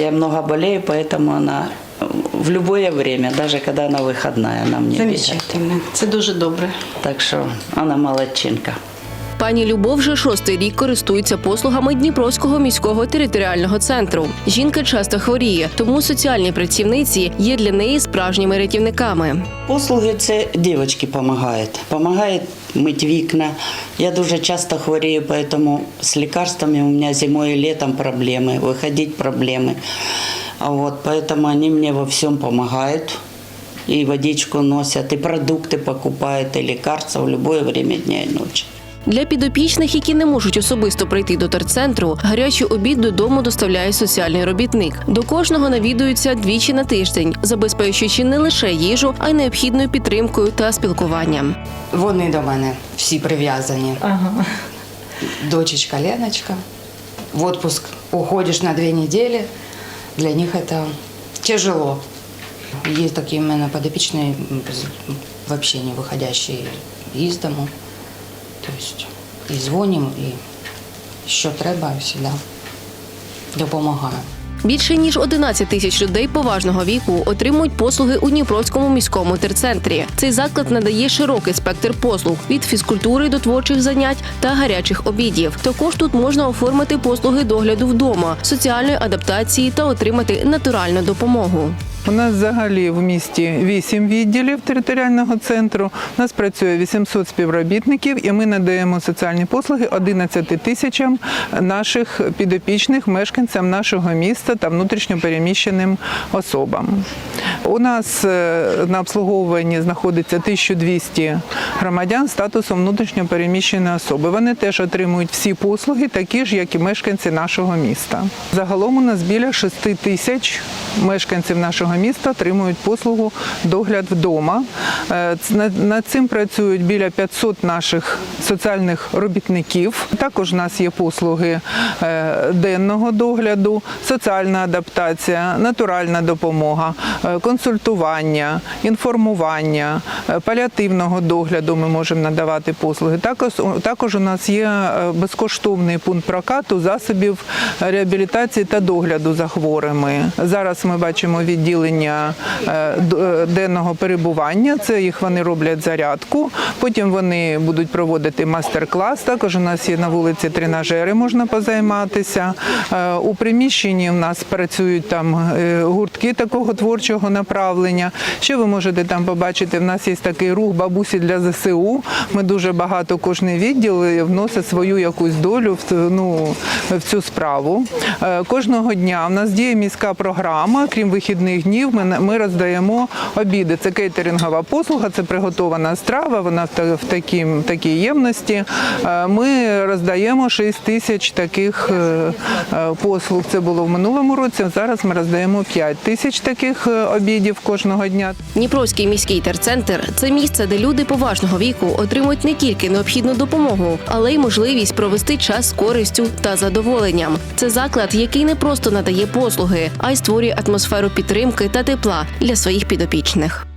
Я много болею, поэтому она в любое время, даже когда она выходная, она мне Замечательно. Замечательно. Це дуже добре. Так що вона молодчинка. Пані Любов вже шостий рік користується послугами Дніпровського міського територіального центру. Жінка часто хворіє, тому соціальні працівниці є для неї справжніми рятівниками. Послуги це дівчатки допомагають. Помагають мити вікна. Я дуже часто хворію, поэтому з лікарствами у мене зимою і літом проблеми, виходить проблеми. А вот поэтому они мне во всем помогают. И водичку носят, и продукты покупают, и лекарства в любое время дня и ночи. Для підопічних, які не можуть особисто прийти до терцентру, гарячий обід додому доставляє соціальний робітник. До кожного навідуються двічі на тиждень, забезпечуючи не лише їжу, а й необхідною підтримкою та спілкуванням. Вони до мене всі прив'язані. Ага. Дочечка Леночка. В отпуск уходиш на дві недели. Для них это тяжело. Є такі в мене подопічні, взагалі не виходящі із дому. Тобто і дзвонимо, і що треба, завжди допомагаю. Більше ніж 11 тисяч людей поважного віку отримують послуги у Дніпровському міському терцентрі. Цей заклад надає широкий спектр послуг від фізкультури до творчих занять та гарячих обідів. Також тут можна оформити послуги догляду вдома, соціальної адаптації та отримати натуральну допомогу. У нас взагалі в місті 8 відділів територіального центру. У нас працює 800 співробітників, і ми надаємо соціальні послуги 11 тисячам наших підопічних мешканцям нашого міста та внутрішньопереміщеним особам. У нас е, на обслуговуванні знаходиться 1200 громадян статусом внутрішньопереміщеної особи. Вони теж отримують всі послуги, такі ж, як і мешканці нашого міста. Загалом у нас біля 6 тисяч мешканців нашого отримують послугу догляд вдома. Е, над- цим працюють біля 500 наших соціальних робітників. Також у нас є послуги е, денного догляду, соціальна адаптація, натуральна допомога, е, консультування, інформування, паліативного догляду ми можемо надавати послуги. Також, також у нас є безкоштовний пункт прокату засобів реабілітації та догляду за хворими. Зараз ми бачимо відділення е, е, денного перебування. Це їх вони роблять зарядку. Потім вони будуть проводити майстер-клас. Також у нас є на вулиці тренажери, можна позайматися. Е, У приміщенні у нас працюють там гуртки такого творчого направлення. Ще ви можете там побачити. В нас є такий рух бабусі для ЗСУ. Ми дуже багато кожний відділ вносить свою якусь долю в ну, в цю справу. Кожного дня в нас діє міська програма. Крім вихідних днів, ми, ми роздаємо обіди. Це кейтерингова послуга, це приготована страва. Вона в, та- в такій, такій ємності. Е, Ми роздаємо 6 тисяч таких е, е, послуг. Це було в минулому році. Зараз ми роздаємо 5 тисяч таких обідів кожного дня. Дніпровський міський терцентр це місце, де люди поважного віку отримують не тільки необхідну допомогу, але й можливість провести час з користю та задоволенням. Це заклад, який не просто надає послуги, а й створює атмосферу підтримки та тепла для своїх підопічних.